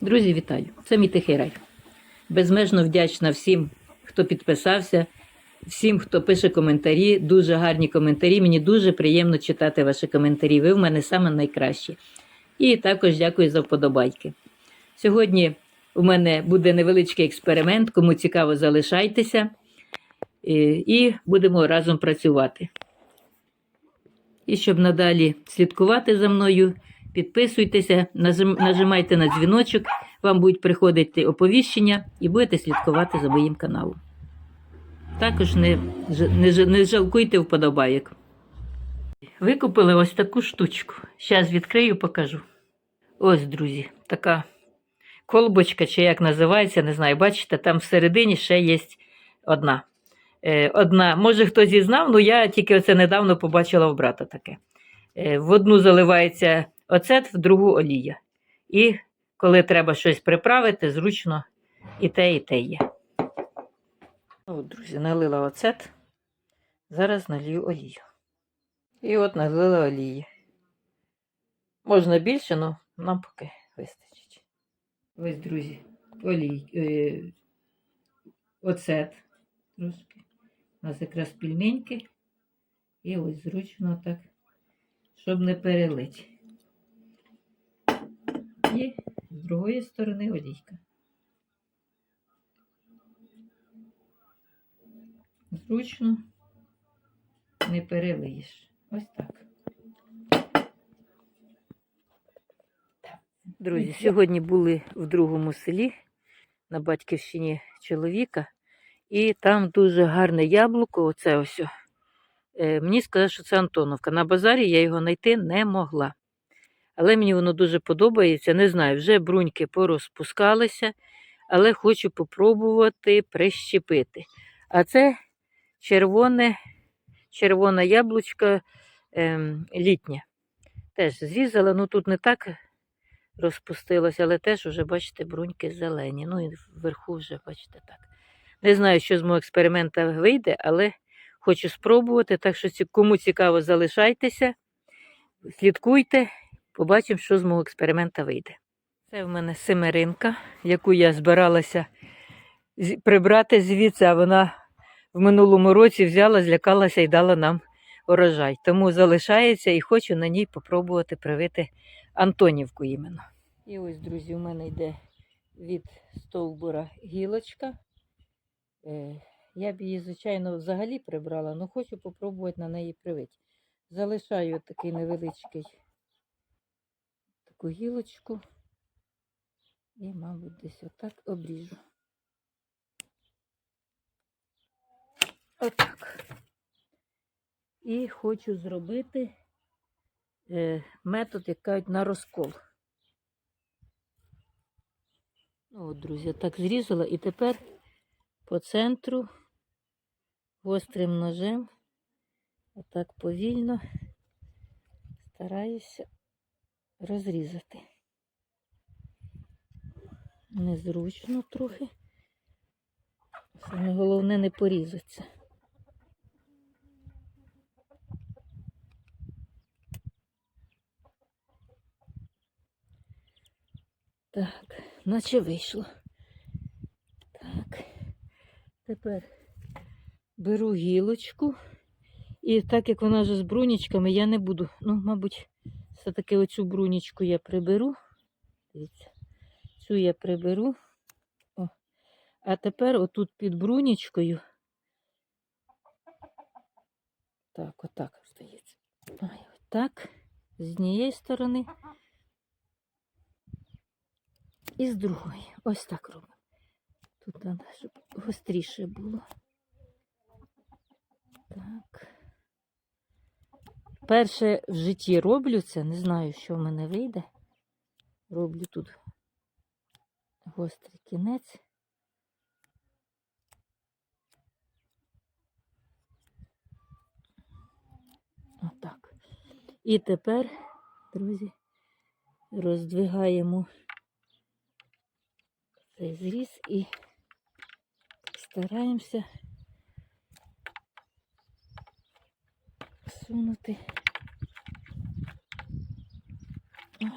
Друзі, вітаю! Це мій тихий рай. Безмежно вдячна всім, хто підписався, всім, хто пише коментарі. Дуже гарні коментарі. Мені дуже приємно читати ваші коментарі. Ви в мене саме найкращі. І також дякую за вподобайки. Сьогодні у мене буде невеличкий експеримент. Кому цікаво, залишайтеся. І- будемо разом працювати. І щоб надалі слідкувати за мною, підписуйтеся, нажимайте на дзвіночок, вам будуть приходити оповіщення і будете слідкувати за моїм каналом. Також не, не, не жалкуйте вподобайок. Викупили ось таку штучку. Зараз відкрию, покажу. Ось, друзі, така колбочка, чи як називається, не знаю. Бачите, там всередині ще є одна. Е, Одна, може хтось і знав, але я тільки оце недавно побачила в брата таке. Е, В одну заливається оцет, в другу олія. І коли треба щось приправити, зручно і те, і те є. От, друзі, налила оцет. Зараз налью олію. І от налила олії. Можна більше, але нам поки вистачить. Ось, друзі, олій, е, оцет трошки. У нас якраз пельменьки. І ось зручно так, щоб не перелити. І з другої сторони олійка. Зручно не перелиєш. Ось так. Друзі, сьогодні були в другому селі на батьківщині чоловіка, і там дуже гарне яблуко. Оце ось. Е, мені сказали, що це Антоновка. На базарі я його знайти не могла. Але мені воно дуже подобається. Не знаю, вже бруньки порозпускалися, але хочу попробувати прищепити. А це червоне, червона яблучко ем, літнє. Теж зрізала, ну тут не так розпустилося, але теж вже, бачите, бруньки зелені. Ну і вверху вже, бачите, так. Не знаю, що з мого експеримента вийде, але хочу спробувати. Так що кому цікаво, залишайтеся, слідкуйте, побачимо, що з мого експеримента вийде. Це в мене семеринка, яку я збиралася прибрати звідси, а вона в минулому році взяла, злякалася і дала нам урожай. Тому залишається і хочу на ній попробувати привити Антонівку іменно. І ось, друзі, у мене йде від стовбура гілочка. Е, Я б її, звичайно, взагалі прибрала, але хочу попробувати на неї привити. Залишаю такий невеличкий таку гілочку і, мабуть, десь отак обріжу. Отак. І хочу зробити е, метод, як кажуть, на розкол. Ну, от, друзі, так зрізала і тепер по центру гострим ножем, отак повільно стараюся розрізати. Незручно трохи. Саме головне не порізатися. Так, наче вийшло. Так. Тепер беру гілочку. І так як вона вже з брунічками, я не буду. Ну, мабуть, все-таки оцю брунічку я приберу. Дивіться, цю я приберу. О. А тепер отут під брунічкою. Так, отак здається. Ой, отак. З однієї сторони. І з другої. Ось так робимо. Тут треба, щоб гостріше було. Так. Перше в житті роблю це, не знаю, що в мене вийде. Роблю тут гострий кінець. Отак. І тепер, друзі, роздвигаємо цей зріз і стараємося всунути. Ой.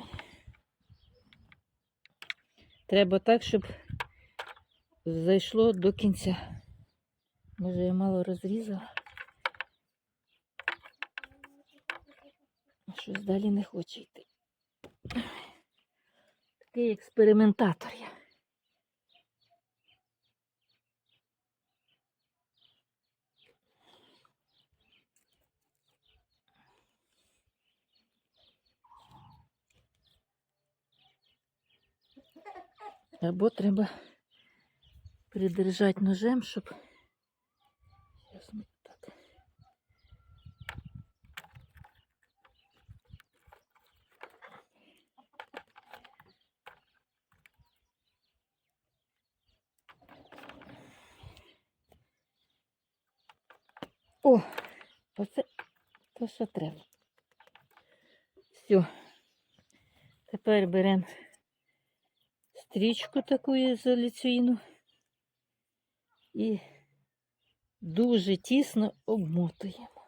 Треба так, щоб зайшло до кінця. Може, я мало розрізала. Щось далі не хоче йти. Такий експериментатор я. Або треба придержати ножем, щоб. Зараз ми так. О, оце то, що треба. Все. Тепер беремо стрічку таку ізоляційну і дуже тісно обмотуємо.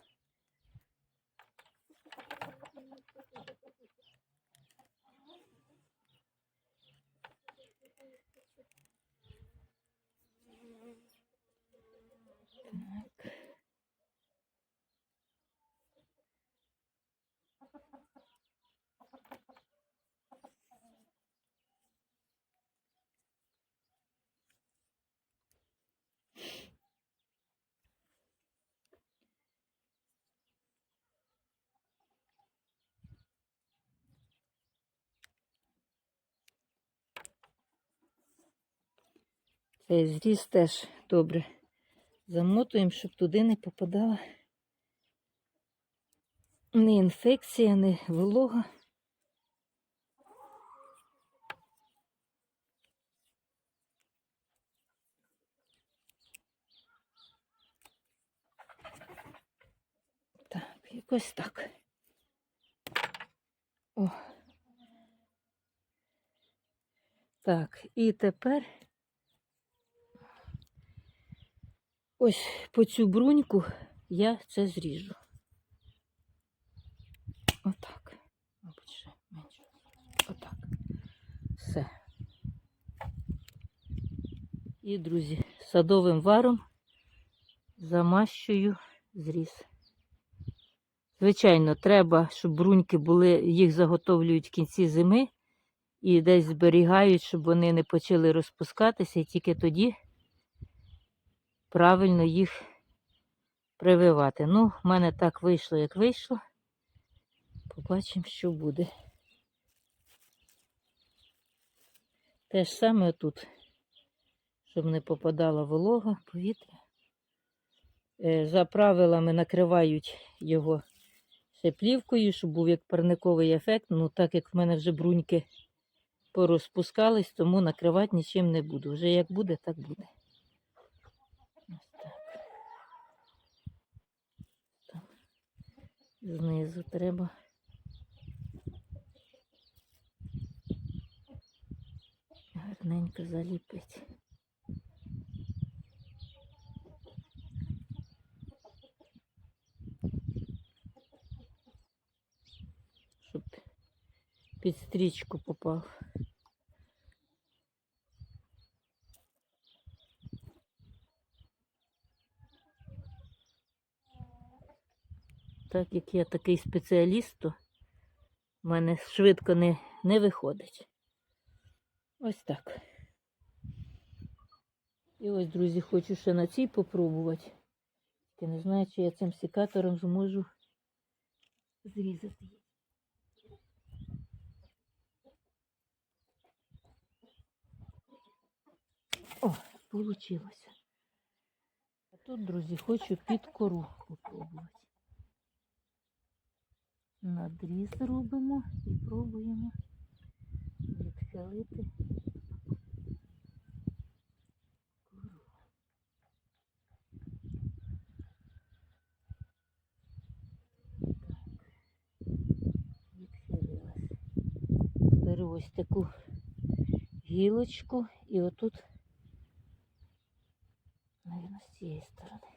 Зріз теж добре замотуємо, щоб туди не попадала ні інфекція, ні волога. Так, якось так. О. Так, і тепер ось по цю бруньку я це зріжу. Отак. Мабуть, ще менше. Отак. Все. І, друзі, садовим варом замащую зріз. Звичайно, треба, щоб бруньки були, їх заготовлюють в кінці зими і десь зберігають, щоб вони не почали розпускатися, і тільки тоді правильно їх прививати. Ну, в мене так вийшло, як вийшло. Побачимо, що буде. Те ж саме тут, щоб не попадала волога, повітря. Е, За правилами накривають його ще плівкою, щоб був як парниковий ефект. Ну, так як в мене вже бруньки порозпускались, тому накривати нічим не буду. Вже як буде, так буде. Ось так. Там знизу треба. Гарненько заліпить. Щоб під стрічку попав. Так як я такий спеціаліст, то в мене швидко не, не виходить. Ось так. І ось, друзі, хочу ще на цій попробувати. Я не знаю, чи я цим секатором зможу зрізати її. О, получилося. А тут, друзі, хочу під кору попробувати. Надріз робимо і пробуємо відхилити. Беру ось таку гілочку і отут, навіть з цієї сторони.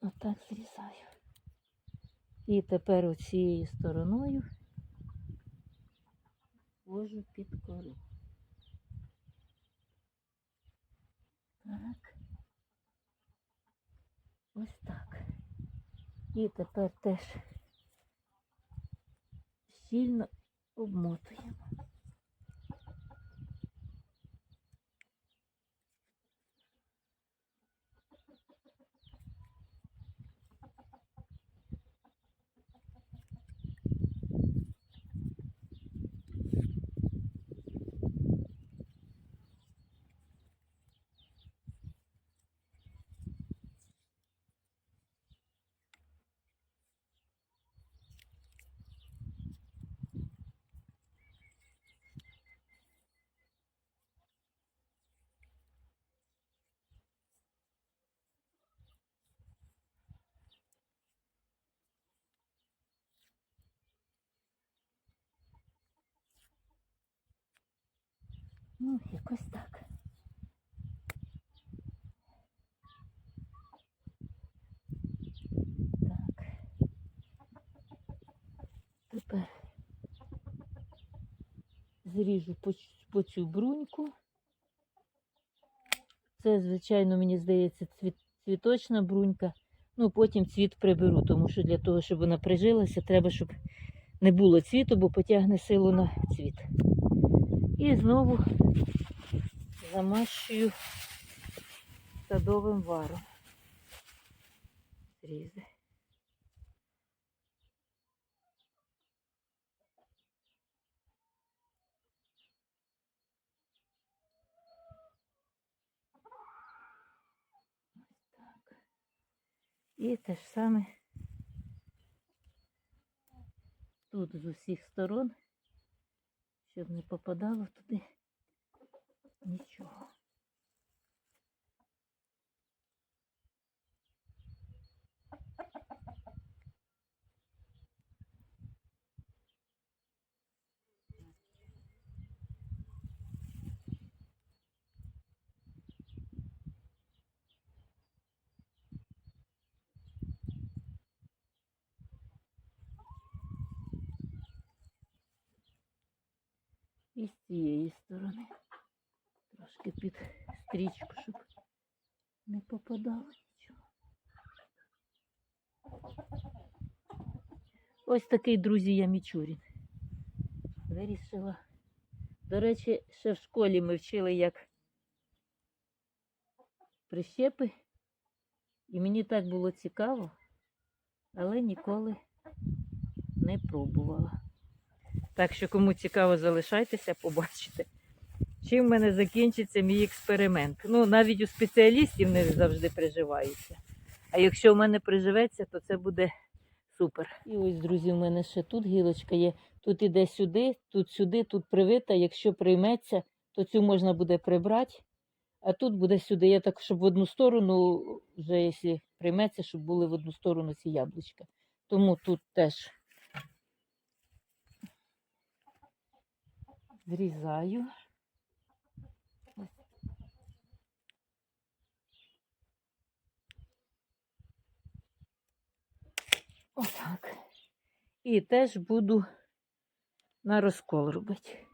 Отак зрізаю. І тепер оцією стороною вожу під кору. Так. Ось так. І тепер теж сильно обмотуємо. Ну, якось так. Так. Тепер зріжу по, по цю бруньку. Це, звичайно, мені здається, цвіт, цвіточна брунька. Ну, потім цвіт приберу, тому що для того, щоб вона прижилася, треба, щоб не було цвіту, бо потягне силу на цвіт. І знову замащую садовим варом. Зрізи. І те ж саме тут з усіх сторон, щоб не попадало туди нічого. Цієї сторони. Трошки під стрічку, щоб не попадало нічого. Ось такий, друзі, я мічурін. Вирішила. До речі, ще в школі ми вчили, як прищепи. І мені так було цікаво, але ніколи не пробувала. Так що, кому цікаво, залишайтеся, побачите, чим в мене закінчиться мій експеримент. Ну, навіть у спеціалістів не завжди приживаються. А якщо в мене приживеться, то це буде супер. І ось, друзі, в мене ще тут гілочка є. Тут іде сюди, тут сюди, тут привита. Якщо прийметься, то цю можна буде прибрати. А тут буде сюди. Я так, щоб в одну сторону, вже якщо прийметься, щоб були в одну сторону ці яблучка. Тому тут теж зрізаю. Отак. І теж буду на розкол робити.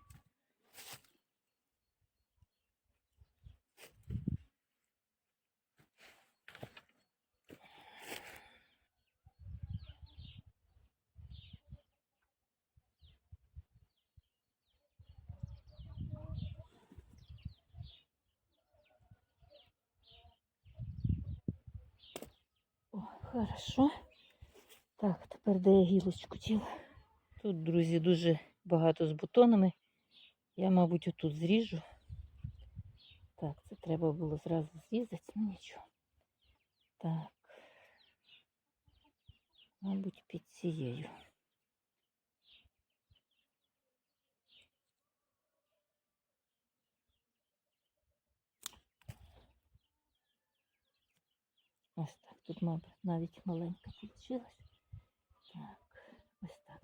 О, хорошо. Так, тепер де я гілочку тіла. Тут, друзі, дуже багато з бутонами. Я, мабуть, отут зріжу. Так, це треба було зразу зрізати, ну нічого. Так. Мабуть, під цією. Ось так. Тут, мабуть, навіть маленька вийшла. Так, ось так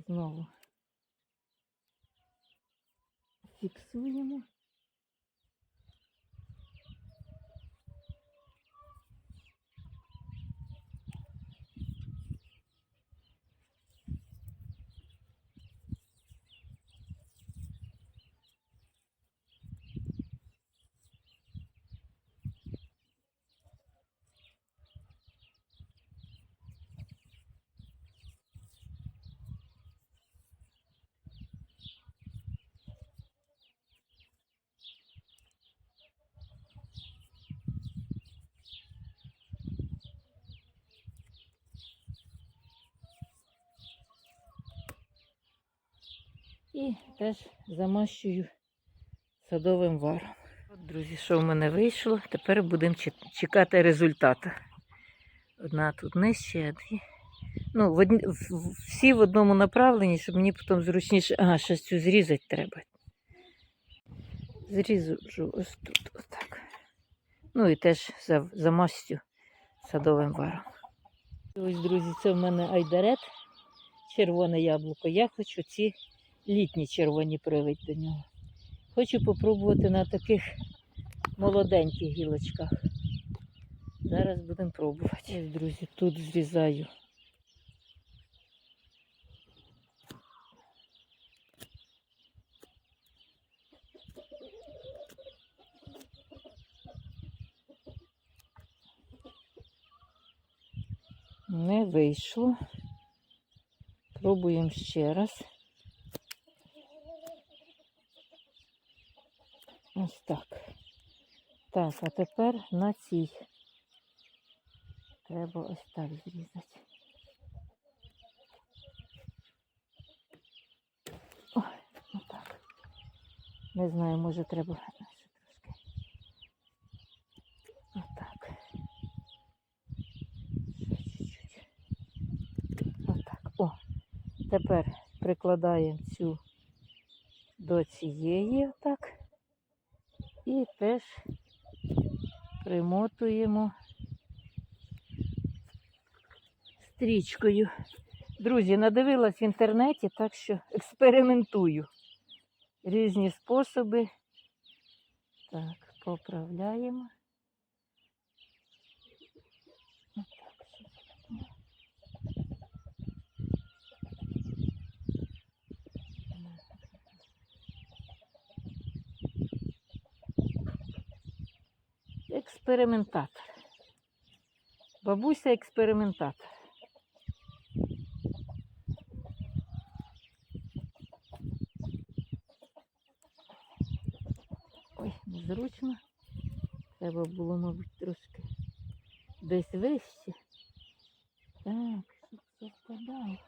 знову фіксуємо. І теж замащую садовим варом. От, друзі, що в мене вийшло, тепер будемо чекати результату. Одна тут нижче, а дві. Ну, в одні, всі в одному направленні, щоб мені потім зручніше. Ага, ще цю зрізати треба. Зріжу ось тут, отак. Ну і теж за, замастю садовим варом. Ось, друзі, це в мене айдарет, червоне яблуко. Я хочу ці літні червоні привить до нього. Хочу попробувати на таких молоденьких гілочках. Зараз будемо пробувати. Ось, друзі, тут зрізаю. Не вийшло. Пробуємо ще раз. Ось так. Так, а тепер на цій. Треба ось так зрізати. Ой, отак. Не знаю, може треба ще трошки. Отак. Ще чуть-чуть. Отак. О. Тепер прикладаємо цю до цієї отак. Теж примотуємо стрічкою. Друзі, надивилась в інтернеті, так що експериментую. Різні способи. Так, поправляємо. Отак, щоб Експериментатор. Бабуся експериментатор. Ой, незручно. Треба було, мабуть, трошки десь вище. Так, щоб це впадало.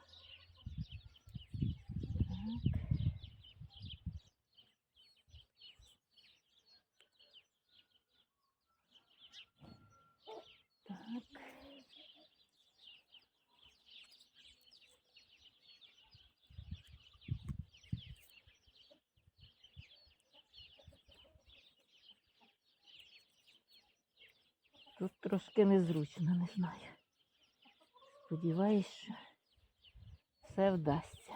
Так. Так. Тут трошки незручно, не знаю. Сподіваюсь, що все вдасться.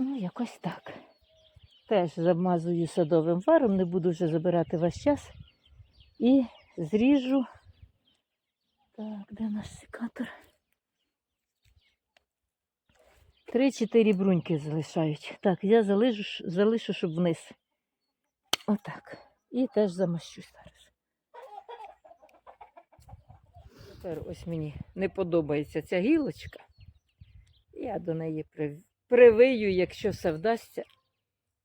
Ну, якось так. Теж замазую садовим варом, не буду вже забирати ваш час. І зріжу. Так, де наш секатор? Три-чотири бруньки залишають. Так, я залишу, залишу, щоб вниз. Отак. І теж замащу зараз. Тепер ось мені не подобається ця гілочка. Я до неї при- привию, якщо все вдасться,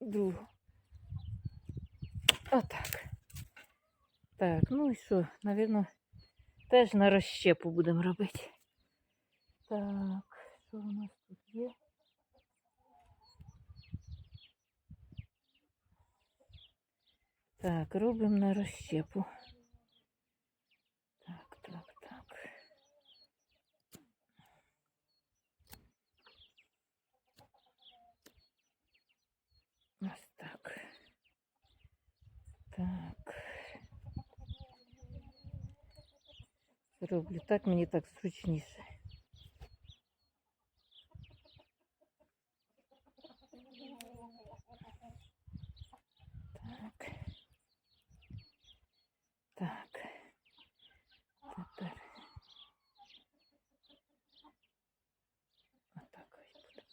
другу. Отак. Так, ну і що, напевно, теж на розщепу будемо робити. Так, що у нас тут є? Так, робимо на розщепу. Зроблю так, мені так зручніше. Так. Так. Тепер. Отак ось буде.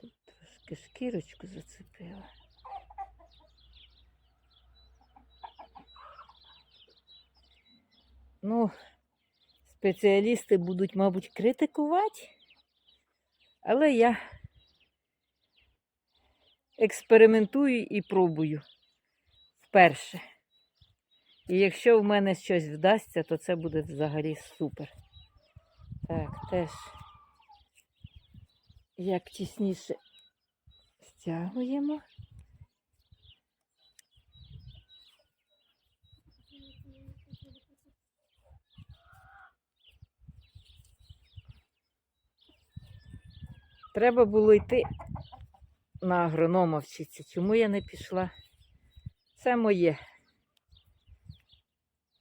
Тут трошки шкірочку зацепила. Ну, спеціалісти будуть, мабуть, критикувати, але я експериментую і пробую вперше. І якщо в мене щось вдасться, то це буде взагалі супер. Так, теж як тісніше стягуємо. Треба було йти на агронома вчитися. Чому я не пішла? Це моє.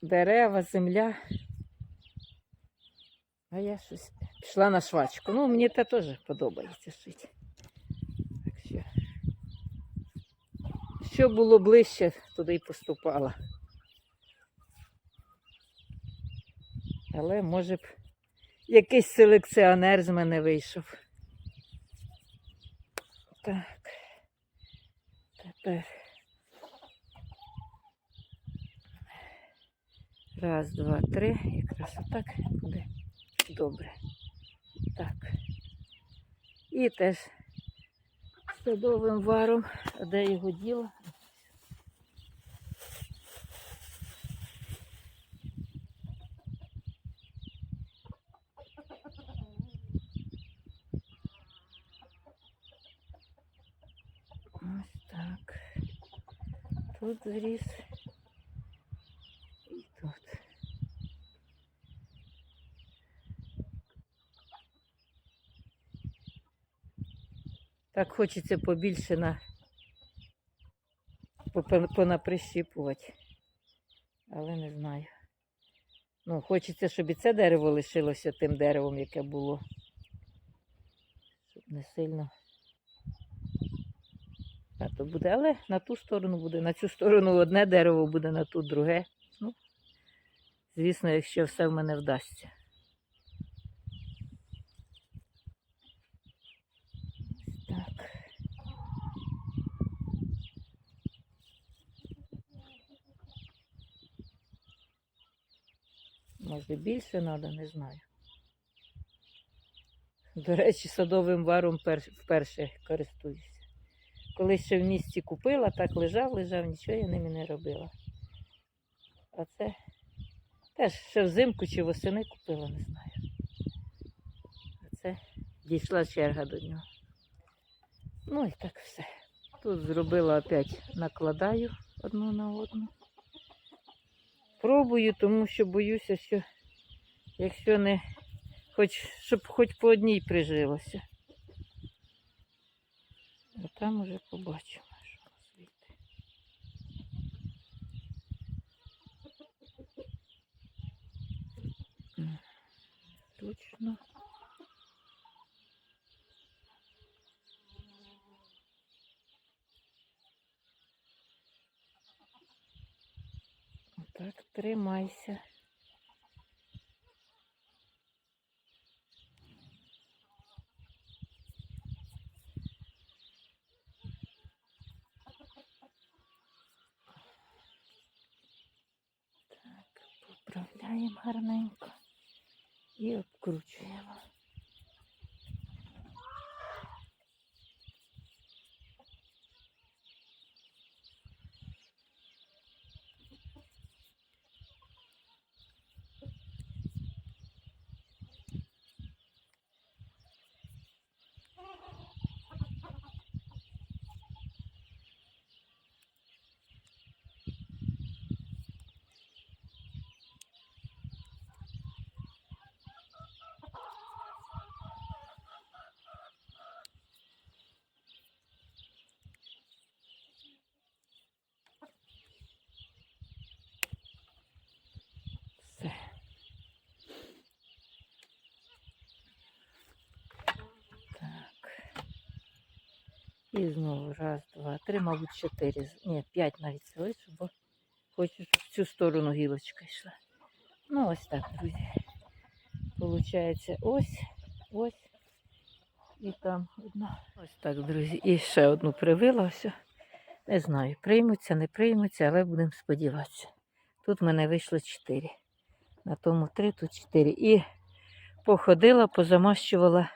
Дерева, земля. А я щось пішла на швачку. Ну, мені це теж подобається шити. Так що, що було ближче, туди й поступала. Але може б якийсь селекціонер з мене вийшов. Так. Тепер. Раз, два, три. Якраз отак буде добре. Так. І теж садовим варом. Де його діло? Ось так. Тут зріс. І тут. Так хочеться побільше на понаприщіпувати. Але не знаю. Ну, хочеться, щоб і це дерево лишилося тим деревом, яке було. Щоб не сильно. То буде, але на ту сторону буде, на цю сторону одне дерево буде, на ту друге. Ну, звісно, якщо все в мене вдасться. Так. Може більше треба, не знаю. До речі, садовим варом вперше користуюся. Колись ще в місті купила, так лежав, лежав, нічого я ними не робила. А це теж ще взимку чи восени купила, не знаю. А це дійшла черга до нього. Ну і так все. Тут зробила опять накладаю одну на одну. Пробую, тому що боюся, що якщо не хоч, щоб хоч по одній прижилося. Там уже побачимо, що. М, Точно. Так, тримайся. Так, поправляємо гарненько і обкручуємо. І знову раз, два, три, мабуть, чотири. Ні, п'ять навіть залишу, бо хочу, щоб в цю сторону гілочка йшла. Ну, ось так, друзі. Получається ось, ось. І там одна. Ось так, друзі. І ще одну привила. Все. Не знаю, приймуться, не приймуться, але будемо сподіватися. Тут в мене вийшло чотири. На тому три, тут чотири. І походила, позамащувала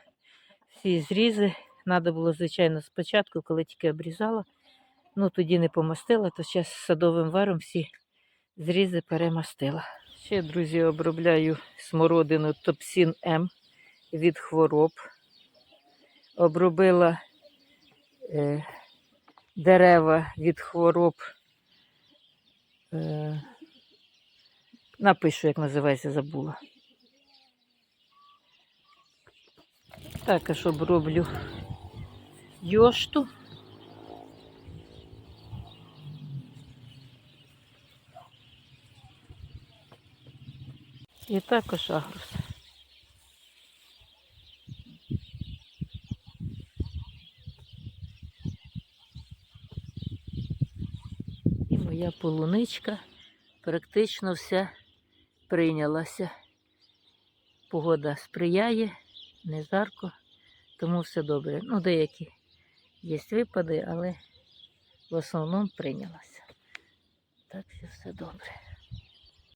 всі зрізи. Треба було, звичайно, спочатку, коли тільки обрізала. Ну, тоді не помастила, то зараз садовим варом всі зрізи перемастила. Ще, друзі, обробляю смородину Топсін М від хвороб. Обробила е, дерева від хвороб. Е, напишу, як називається, забула. Також оброблю йошту. І також агрус. І моя полуничка практично вся прийнялася. Погода сприяє, не жарко, тому все добре. Ну, деякі є випади, але в основному прийнялася. Так що все добре.